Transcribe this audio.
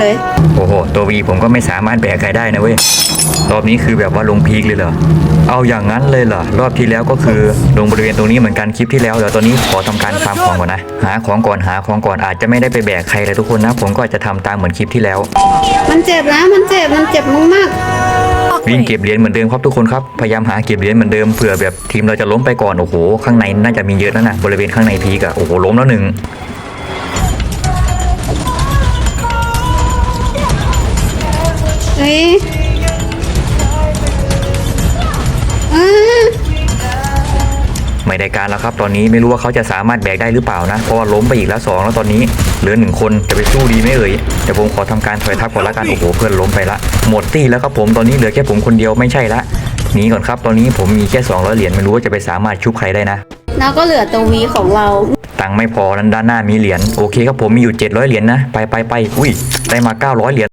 เลย โอ้โห ตัววีผมก็ไม่สามารถแบกใครได้นะเว้ย รอบนี้คือแบบว่าลงพีคเลยเหรอ เอาอย่างนั้นเลยเหรอ รอบที่แล้วก็คือลงบริเวณตรงนี้เหมือนกันคลิปที่แล้ว เดี๋ยวตอนนี้ขอทำการฟาร์มของก่อนนะ หาของก่อนหาของก่อนอาจจะไม่ได้ไปแบกใครเลยทุกคนนะ ผมก็อาจจะทำตามเหมือนคลิปที่แล้ว มันเจ็บนะ มันเจ็บ มันเจ็บมากวิ่งเก็บเหรียญเหมือนเดิมครับทุกคนครับพยายามหาเก็บเหรียญเหมือนเดิมเผื่อแบบทีมเราจะล้มไปก่อนโอ้โหข้างในน่าจะมีเยอะนะนะบริเวณข้างในพีกอะโอ้โหล้มแล้วหนึ่ง เฮ้ยเออไม่ได้การแล้วครับ ตอนนี้ไม่รู้ว่าเขาจะสามารถแบกได้หรือเปล่านะ เพราะว่าล้มไปอีกแล้วสองแล้วตอนนี้เหลือหนึ่งคนจะไปสู้ดีไหมเอ่ยเดี๋ยวผมขอทำการถอยทับก่อนละกันโอ้โหเพื่อนล้มไปละ หมดตี้แล้วครับผมตอนนี้เหลือแค่ผมคนเดียวไม่ใช่ละหนีก่อนครับ ตอนนี้ผมมีแค่200เหรียญไม่รู้ว่าจะไปสามารถชุบใครได้นะแล้วก็เหลือตัววีของเราตังค์ไม่พอนั้นด้านหน้ามีเหรียญโอเคครับผมมีอยู่700เหรียญนะไปไปไปอุ้ยได้มา900เหรียญ